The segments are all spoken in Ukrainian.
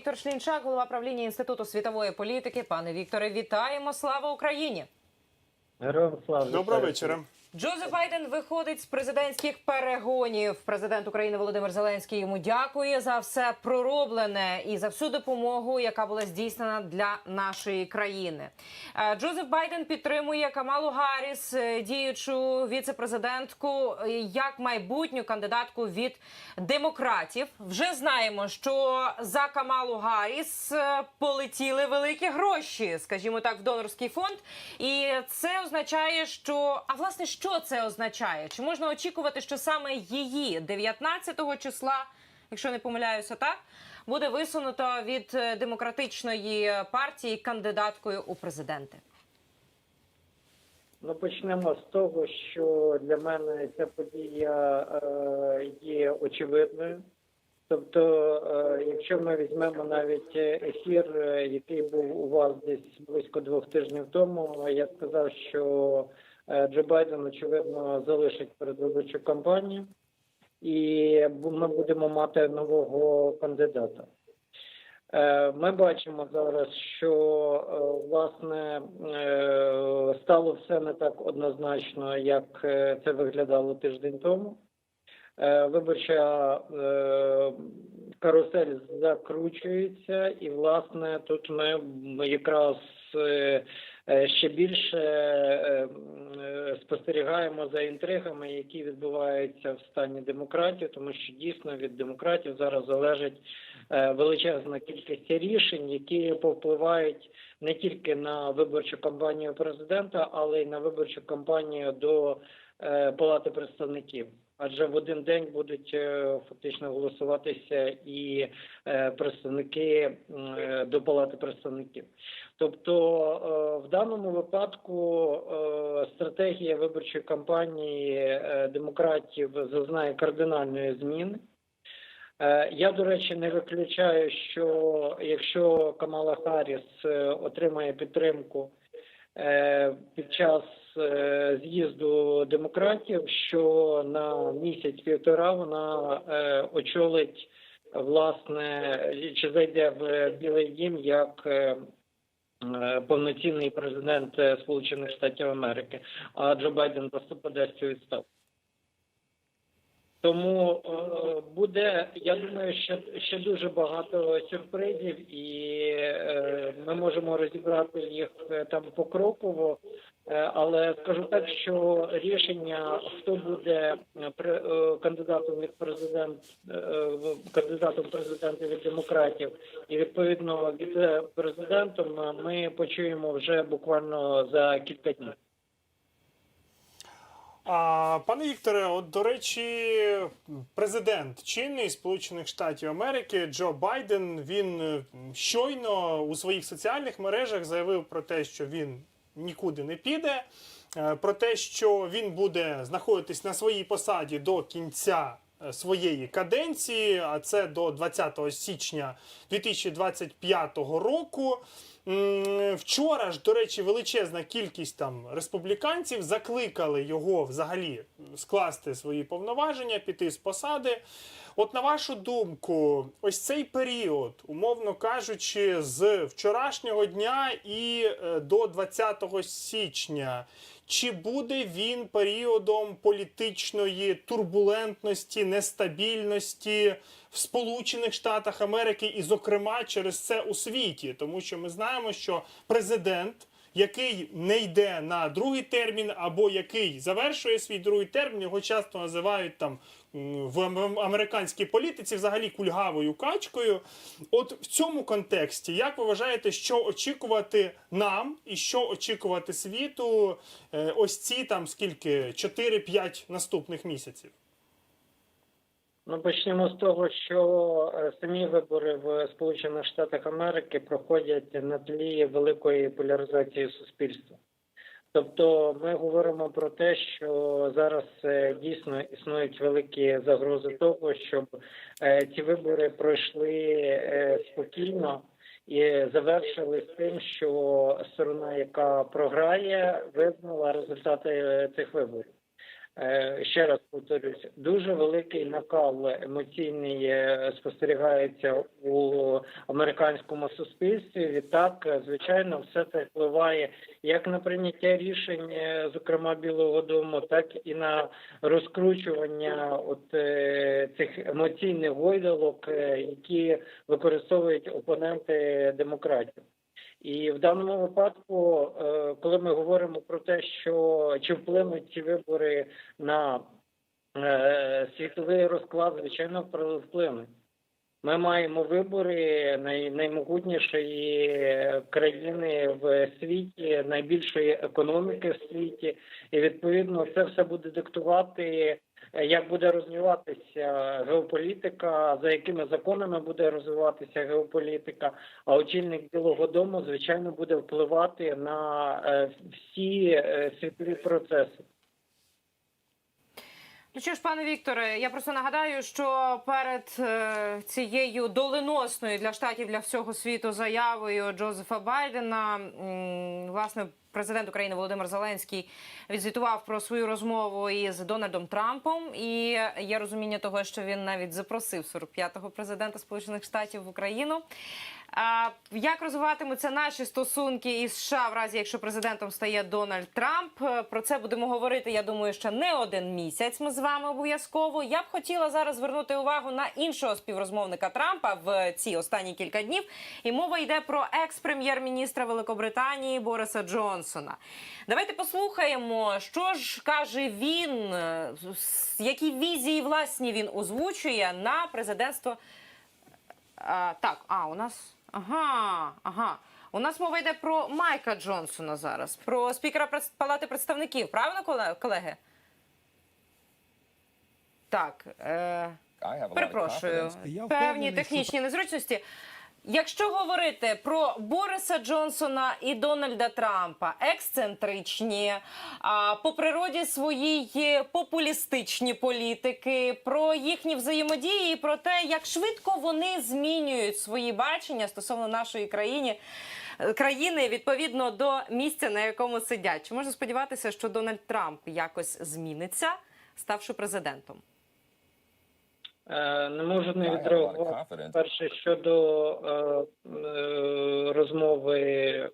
Віктор Шлінчак, голова правління інституту світової політики. Пане Вікторе, вітаємо! Слава Україні! Героям слава Доброго вечора. Джозеф Байден виходить з президентських перегонів. Президент України Володимир Зеленський йому дякує за все пророблене і за всю допомогу, яка була здійснена для нашої країни. Е, Джозеф Байден підтримує Камалу Гарріс, е, діючу віце-президентку, е, як майбутню кандидатку від демократів. Вже знаємо, що за Камалу Гарріс полетіли великі гроші, скажімо так, в донорський фонд. І це означає, що а власне що це означає? Чи можна очікувати, що саме її 19 числа, якщо не помиляюся, так буде висунуто від е, демократичної партії кандидаткою у президенти? Ну почнемо з того, що для мене ця подія е, є очевидною. Тобто, е, якщо ми візьмемо навіть ефір, е, який був у вас десь близько двох тижнів тому, я сказав, що Джо Байден очевидно залишить передвиборчу кампанію, і ми будемо мати нового кандидата. Е, Ми бачимо зараз, що е, власне е, стало все не так однозначно, як е, це виглядало тиждень тому. Е, Виборча е, карусель закручується, і власне тут ми якраз е, е, ще більше е, е, спостерігаємо за інтригами, які відбуваються в стані демократії, тому що дійсно від демократів зараз залежить е, величезна кількість рішень, які повпливають не тільки на виборчу кампанію президента, але й на виборчу кампанію до е, Палати представників. Адже в один день будуть е, фактично голосуватися і е, представники е, до Палати представників. Тобто в даному випадку стратегія виборчої кампанії демократів зазнає кардинальної зміни. Я, до речі, не виключаю, що якщо Камала Харріс е, отримає підтримку під час з'їзду демократів, що на місяць-півтора вона е, очолить власне чи зайде в Білий Дім як е, е, повноцінний президент е, Сполучених Штатів Америки, а Джо Байден просто подасть цю відставку. Тому е, буде, я думаю, ще, ще дуже багато сюрпризів, і е, ми можемо розібрати їх е, там покроково. Але скажу так, що рішення, хто буде кандидатом від президент, кандидатом в президенти від демократів, і відповідно від президентом, ми почуємо вже буквально за кілька днів. А пане Вікторе, от до речі, президент чинний Сполучених Штатів Америки Джо Байден він е, щойно у своїх соціальних мережах заявив про те, що він нікуди не піде, е, про те, що він буде знаходитись на своїй посаді до кінця своєї каденції, а це до 20 січня 2025 року. Вчора ж, до речі, величезна кількість там республіканців закликали його взагалі скласти свої повноваження, піти з посади. От на вашу думку, ось цей період, умовно кажучи, з вчорашнього дня і е, до 20 січня, чи буде він періодом політичної турбулентності, нестабільності в Сполучених Штатах Америки, і, зокрема, через це у світі, тому що ми знаємо, що президент. Який не йде на другий термін, або який завершує свій другий термін, його часто називають там в американській політиці взагалі кульгавою качкою. От в цьому контексті, як ви вважаєте, що очікувати нам і що очікувати світу е, ось ці там скільки 4-5 наступних місяців? Ну, почнемо з того, що е, самі вибори в Сполучених Штатах Америки проходять на тлі великої поляризації суспільства. Тобто ми говоримо про те, що зараз е, дійсно існують великі загрози того, щоб е, ці вибори пройшли спокійно і завершили з тим, що сторона, яка програє, визнала результати цих виборів. Е, Ще раз повторюсь, дуже великий накал емоційний е, спостерігається у американському суспільстві. Відтак, звичайно, все це впливає як на прийняття рішень, е, зокрема Білого Дому, так і на розкручування от цих емоційних гойдалок, які використовують опоненти демократів. І в даному випадку, е, коли ми говоримо про те, що чи вплинуть ці вибори на е, світовий розклад, звичайно, вплинуть. Ми маємо вибори най, наймогутнішої країни в світі, найбільшої економіки в світі, і відповідно це все буде диктувати, як буде розвиватися геополітика, за якими законами буде розвиватися геополітика. А очільник Білого Дому, звичайно, буде впливати на е, всі е, світові процеси. Ну що ж, пане Вікторе, я просто нагадаю, що перед е, цією доленосною для штатів для всього світу заявою Джозефа Байдена, власне, президент України Володимир Зеленський відзвітував про свою розмову із Дональдом Трампом. І є розуміння того, що він навіть запросив 45-го президента Сполучених Штатів в Україну. Як розвиватимуться наші стосунки із США в разі, якщо президентом стає Дональд Трамп? Е, Про це будемо говорити. Я думаю, ще не один місяць. Ми з вами обов'язково. Я б хотіла зараз звернути увагу на іншого співрозмовника Трампа в ці останні кілька днів. І мова йде про екс-прем'єр-міністра Великобританії Бориса Джонсона. Давайте послухаємо, що ж каже він, е, які візії власні він озвучує на президентство а, так, а у нас. Ага, ага. У нас мова йде про Майка Джонсона зараз, про спікера Палати представників. Правильно, колеги? Так. Е... Перепрошую, певні технічні незручності. Якщо говорити про Бориса Джонсона і Дональда Трампа, ексцентричні, по природі своїй популістичні політики, про їхні взаємодії, про те, як швидко вони змінюють свої бачення стосовно нашої країни, країни відповідно до місця, на якому сидять. Чи можна сподіватися, що Дональд Трамп якось зміниться, ставши президентом? Е, Не можу не відреагувати. Перше щодо е, е, розмови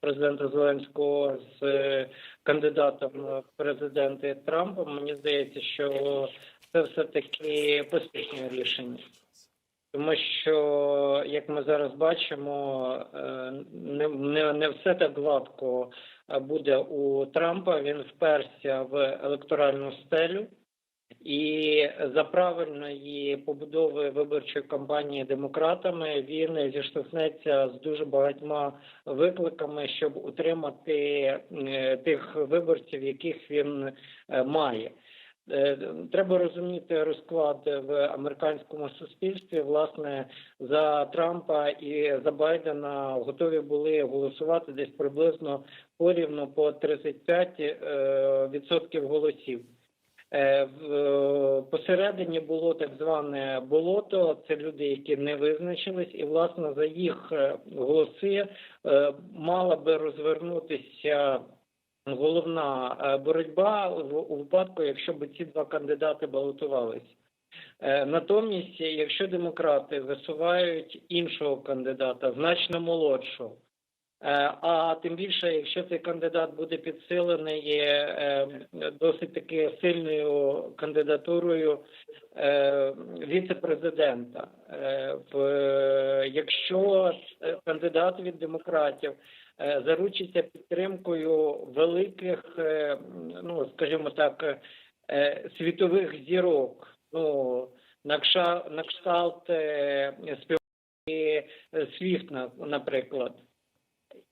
президента Зеленського з кандидатом в президенти Трампом, мені здається, що це все таки поспішне рішення. Тому що, як ми зараз бачимо, не, не, не все так гладко буде у Трампа. Він вперся в електоральну стелю. І за правильної побудови виборчої кампанії демократами він зіштовхнеться з дуже багатьма викликами, щоб утримати тих виборців, яких він е, має. Е, Треба розуміти розклад в американському суспільстві. Власне, за Трампа і за Байдена готові були голосувати десь приблизно порівну по 35 е, відсотків голосів. Е, е, Посередині було так зване болото. Це люди, які не визначились, і власне за їх е, голоси мала би розвернутися головна боротьба у випадку, якщо б ці два кандидати балотувалися. Натомість, якщо демократи висувають іншого кандидата, значно молодшого, А тим більше, якщо цей кандидат буде підсилений е, досить таки сильною кандидатурою е, віце-президента, Е, в- якщо е, кандидат від демократів е, заручиться підтримкою великих, е, ну скажімо так, е, світових зірок, ну на кшталт е, співаки Свіфт, наприклад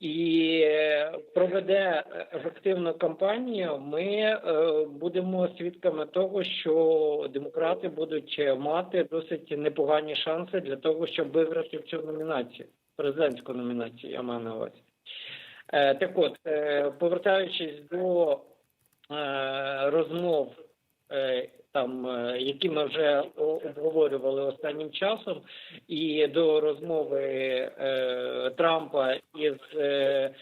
і е, проведе ефективну кампанію, ми е, будемо свідками того, що демократи будуть мати досить непогані шанси для того, щоб виграти в цю номінацію, президентську номінацію, я маю на увазі. Е, Так от, повертаючись до розмов, там, е, які ми вже обговорювали останнім часом, і до розмови е, Трампа із е,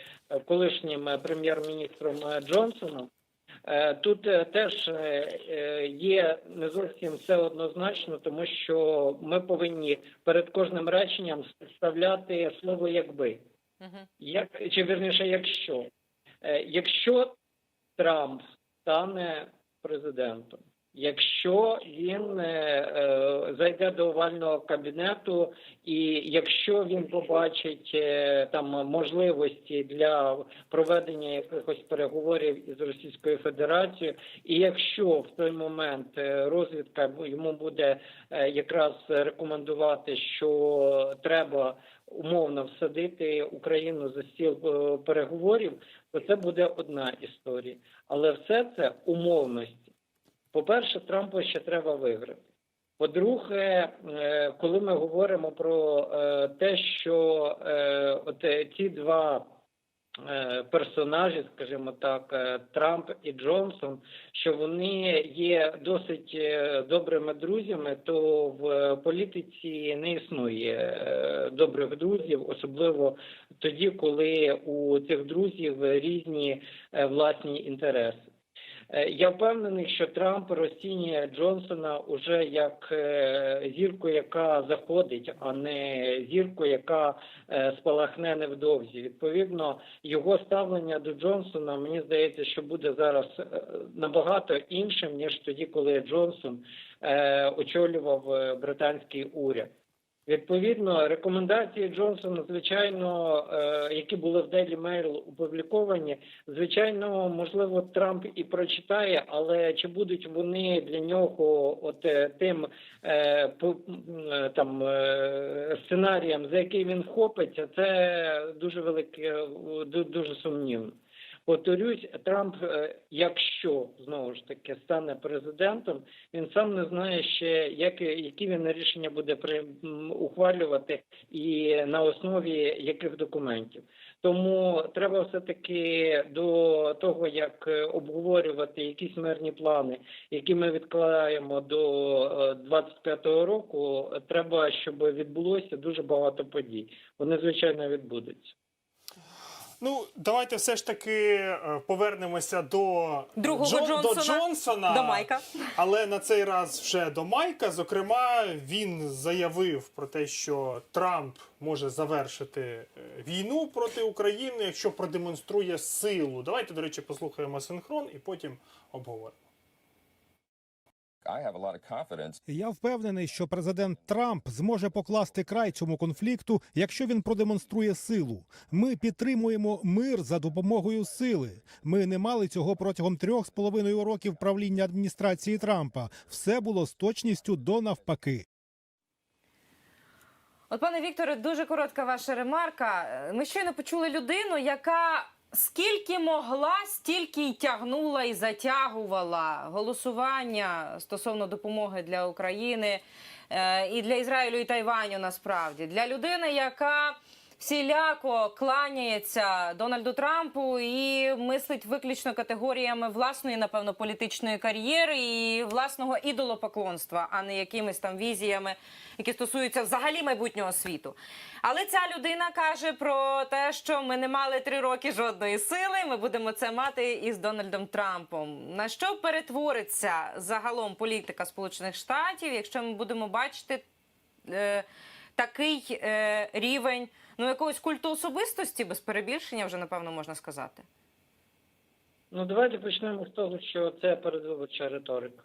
колишнім прем'єр-міністром Джонсоном, Е, Тут е, теж є не зовсім все однозначно, тому що ми повинні перед кожним реченням вставляти слово якби. Як чи вірніше, якщо якщо Трамп стане президентом, якщо він е, е, зайде до овального кабінету, і якщо він побачить е, там можливості для проведення якихось переговорів із Російською Федерацією, і якщо в той момент е, розвідка йому буде е, якраз рекомендувати, що треба умовно всадити Україну за стіл е, переговорів, то це буде одна історія. Але все це умовності. По-перше, Трампу ще треба виграти. По-друге, е, коли ми говоримо про е, те, що е, от ці два персонажі, скажімо так, Трамп і Джонсон, що вони є досить добрими друзями, то в політиці не існує добрих друзів, особливо тоді, коли у цих друзів різні власні інтереси. Е, Я впевнений, що Трамп розцінює Джонсона уже як е, зірку, яка заходить, а не зірку, яка е, спалахне невдовзі. Відповідно, його ставлення до Джонсона мені здається, що буде зараз набагато іншим ніж тоді, коли Джонсон очолював британський уряд. Відповідно, рекомендації Джонсона, звичайно, е, які були в Daily Mail опубліковані, звичайно, можливо, Трамп і прочитає, але чи будуть вони для нього от е, тим е, там сценарієм, за який він вхопиться, це дуже велике, ду- дуже сумнівно. Повторюсь, Трамп, е, якщо знову ж таки стане президентом, він сам не знає ще, як, які він рішення буде при, ухвалювати і на основі яких документів. Тому треба все-таки до того, як е, обговорювати якісь мирні плани, які ми відкладаємо до е, 25-го року, е, треба, щоб відбулося дуже багато подій. Вони звичайно відбудуться. Ну, давайте все ж таки е, повернемося до Другого Джон- Джонсона, до Джонсона, до Майка. але на цей раз вже до Майка. Зокрема, він заявив про те, що Трамп може завершити е, війну проти України, якщо продемонструє силу. Давайте, до речі, послухаємо синхрон і потім обговоримо. Я впевнений, що президент Трамп зможе покласти край цьому конфлікту, якщо він продемонструє силу. Ми підтримуємо мир за допомогою сили. Ми не мали цього протягом трьох з половиною років правління адміністрації Трампа. Все було з точністю до навпаки. От, пане Вікторе, дуже коротка ваша ремарка. Е, Ми щойно почули людину, яка скільки могла, стільки й тягнула і затягувала голосування стосовно допомоги для України е, і для Ізраїлю і Тайваню. Насправді для людини, яка всіляко кланяється Дональду Трампу і мислить виключно категоріями власної, напевно, політичної кар'єри і власного ідолопоклонства, а не якимись там візіями, які стосуються взагалі майбутнього світу. Але ця людина каже про те, що ми не мали три роки жодної сили. Ми будемо це мати із Дональдом Трампом. На що перетвориться загалом політика Сполучених Штатів, якщо ми будемо бачити е, такий е, рівень ну якогось культу особистості без перебільшення, вже напевно можна сказати. Ну, давайте почнемо з того, що це передвиборча риторика.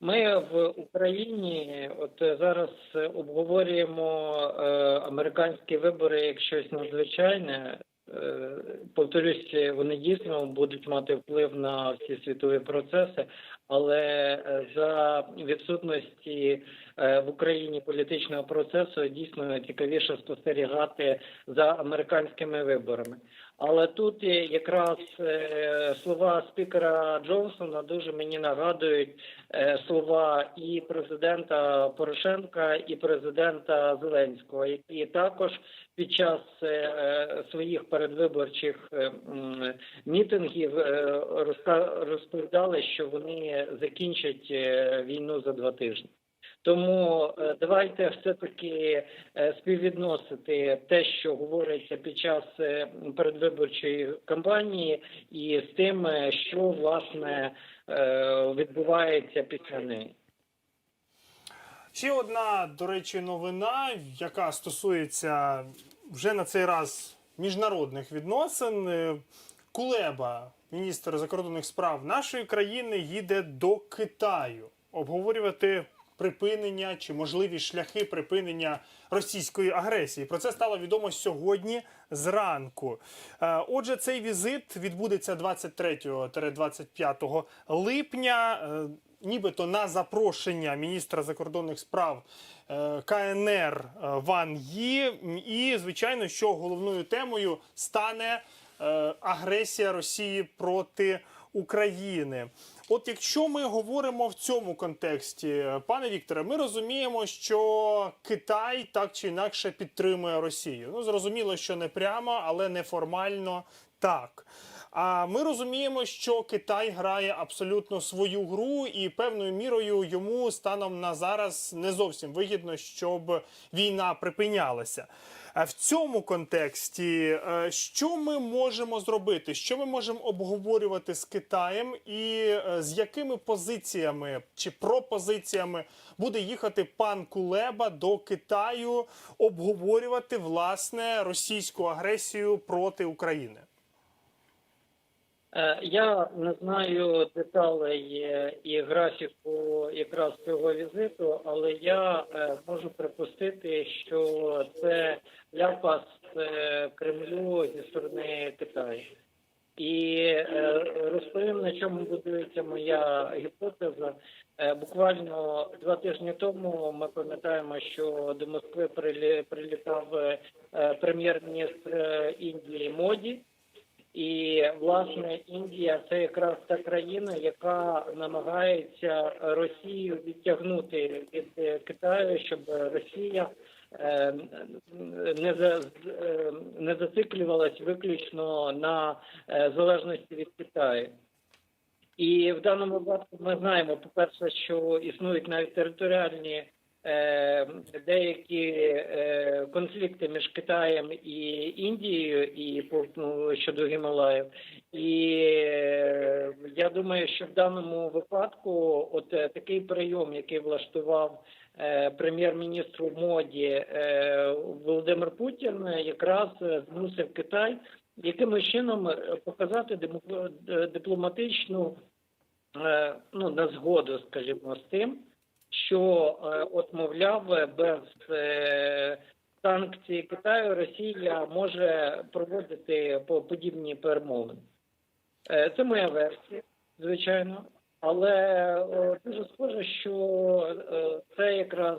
Ми в Україні от е, зараз обговорюємо е, американські вибори як щось надзвичайне. Е, повторюсь, е, вони дійсно будуть мати вплив на всі світові процеси, але е, за відсутності в Україні політичного процесу дійсно цікавіше спостерігати за американськими виборами. Але тут якраз е, слова спікера Джонсона дуже мені нагадують е, слова і президента Порошенка, і президента Зеленського, які також під час е, своїх передвиборчих мітингів розповідали, що вони закінчать війну за два тижні. Тому е, давайте все-таки е, співвідносити те, що говориться під час е, передвиборчої кампанії, і з тим, що власне відбувається після неї. Ще одна, до речі, новина, яка стосується вже на цей раз міжнародних відносин. Кулеба, міністр закордонних справ нашої країни, їде до Китаю обговорювати припинення чи можливі шляхи припинення російської агресії. Про це стало відомо сьогодні зранку. Е, Отже, цей візит відбудеться 23-25 липня. Е, Нібито на запрошення міністра закордонних справ е, КНР Ван Ї. І, звичайно, що головною темою стане агресія Росії проти України. От якщо ми говоримо в цьому контексті, пане Вікторе, ми розуміємо, що Китай так чи інакше підтримує Росію. Ну зрозуміло, що не прямо, але неформально так. А ми розуміємо, що Китай грає абсолютно свою гру, і певною мірою йому станом на зараз не зовсім вигідно, щоб війна припинялася. Е, В цьому контексті, е, що ми можемо зробити? Що ми можемо обговорювати з Китаєм, і е, з якими позиціями чи пропозиціями буде їхати пан Кулеба до Китаю обговорювати власне російську агресію проти України? Е, Я не знаю деталей е, і графіку якраз цього візиту, але я е, можу припустити, що це ляпас Кремлю зі сторони Китаю. І розповім, на чому будується моя гіпотеза. Буквально два тижні тому ми пам'ятаємо, що до Москви прилі- прилітав прем'єр-міністр Індії Моді. І власне Індія це якраз та країна, яка намагається Росію відтягнути від е, Китаю, щоб Росія е, не за е, не зациклювалась виключно на залежності від Китаю. І в даному випадку ми знаємо, по-перше, що існують навіть територіальні деякі е, конфлікти між Китаєм і Індією і ну, щодо Гімалаїв. І е, я думаю, що в даному випадку, от е, такий прийом, який влаштував е, прем'єр-міністру моді е, Володимир Путін, е, якраз е, змусив Китай якимось чином е, показати е, дипломатичну е, ну, на згоду, скажімо, з тим, що е, от, мовляв, без е, санкцій Китаю Росія може проводити подібні перемовини. Е, Це моя версія, звичайно. Але дуже схоже, що це якраз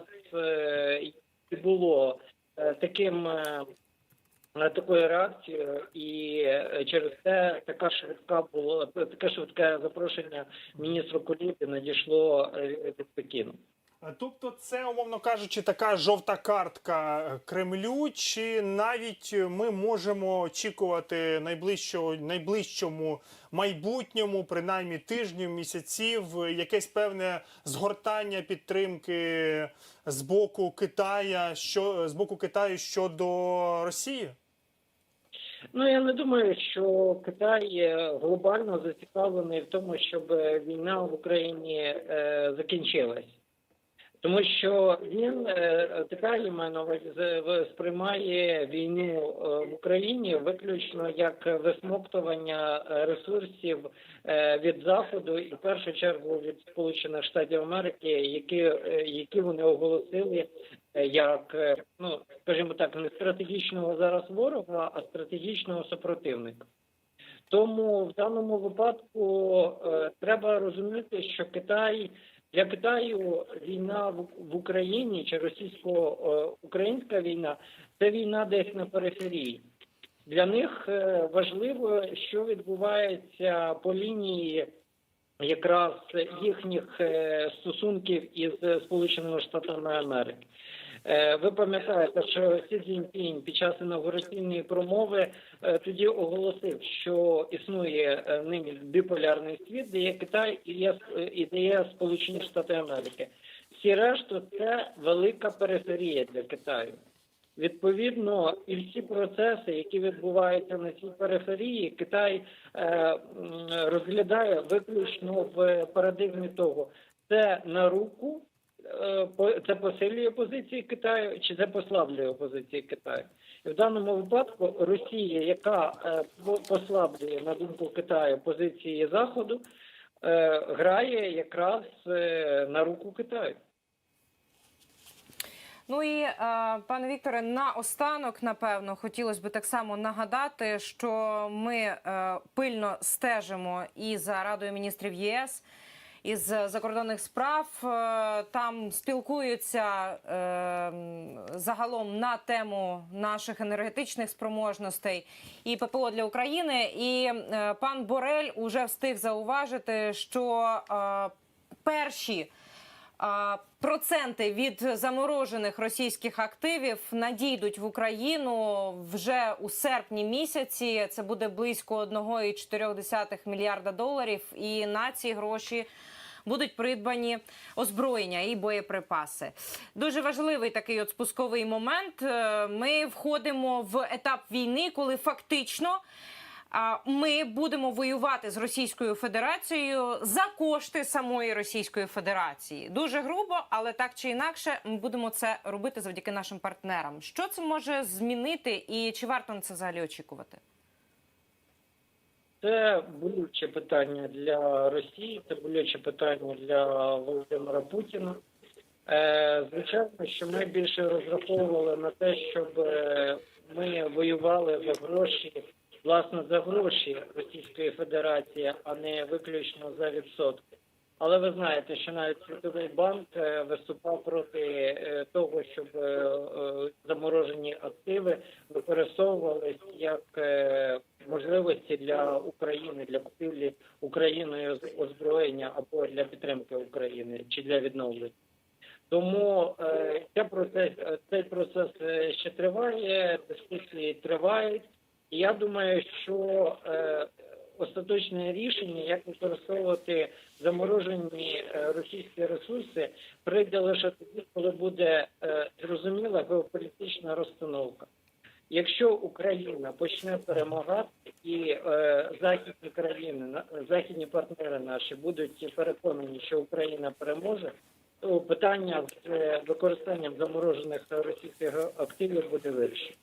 і було таким е, реакції, і е, через це така швидка було таке швидке запрошення міністру Кулібі надійшло е, від Пекіну. Е, Тобто, це, умовно кажучи, така жовта картка Кремлю, чи навіть ми можемо очікувати найближчого найближчому майбутньому, принаймні тижнів, місяців, якесь певне згортання підтримки з боку Китая, що з боку Китаю щодо Росії? Ну я не думаю, що Китай глобально зацікавлений в тому, щоб війна в Україні е, закінчилась. Тому що він е, я маю на увазі, сприймає війну е, в Україні виключно як висмоктування ресурсів е, від заходу і в першу чергу від Сполучених Штатів Америки, які, які вони оголосили як ну скажімо так, не стратегічного зараз ворога, а стратегічного супротивника. Тому в даному випадку треба розуміти, що Китай для Китаю війна в, Україні чи російсько-українська війна це війна десь на периферії. Для них е, важливо, що відбувається по лінії якраз їхніх е, стосунків із Сполученими Штатами Америки. Е, Ви пам'ятаєте, що Сі Цзіньпінь під час інаугураційної промови е, тоді оголосив, що існує е, нині біполярний світ, де є Китай і де є Сполучені Штати Америки. Всі решту це велика периферія для Китаю. Відповідно, і всі процеси, які відбуваються на цій периферії, Китай е, розглядає виключно в парадигмі того, це на руку, це посилює позиції Китаю чи це послаблює позиції Китаю. І в даному випадку Росія, яка е, послаблює на думку Китаю позиції Заходу, е, грає якраз е, на руку Китаю. Ну і е, пане Вікторе, наостанок, напевно, хотілося б так само нагадати, що ми е, пильно стежимо і за Радою міністрів ЄС. Із закордонних справ Е, там спілкуються е, загалом на тему наших енергетичних спроможностей і ППО для України. І е, пан Борель уже встиг зауважити, що е, перші Проценти від заморожених російських активів надійдуть в Україну вже у серпні місяці. Це буде близько 1,4 мільярда доларів. І на ці гроші будуть придбані озброєння і боєприпаси. Дуже важливий такий от спусковий момент. Е, Ми входимо в етап війни, коли фактично. Ми будемо воювати з Російською Федерацією за кошти самої Російської Федерації. Дуже грубо, але так чи інакше, ми будемо це робити завдяки нашим партнерам. Що це може змінити, і чи варто на це взагалі очікувати? Це болюче питання для Росії, це болюче питання для Володимира Путіна. Е, Звичайно, що ми більше розраховували на те, щоб е, ми воювали за гроші, власне, за гроші Російської Федерації, а не виключно за відсотки. Але ви знаєте, що навіть Світовий банк е, виступав проти е, того, щоб е, заморожені активи використовувались як можливості для України для купівлі Україною озброєння або для підтримки України чи для відновлення. Тому цей процес, ще триває, дискусії тривають. Я думаю, що е, остаточне рішення, як використовувати заморожені е, російські ресурси, прийде лише тоді, коли буде е, зрозуміла геополітична розстановка. Якщо Україна почне перемагати і е, західні країни, західні партнери наші будуть переконані, що Україна переможе, то питання з е, використанням заморожених російських активів буде вирішено.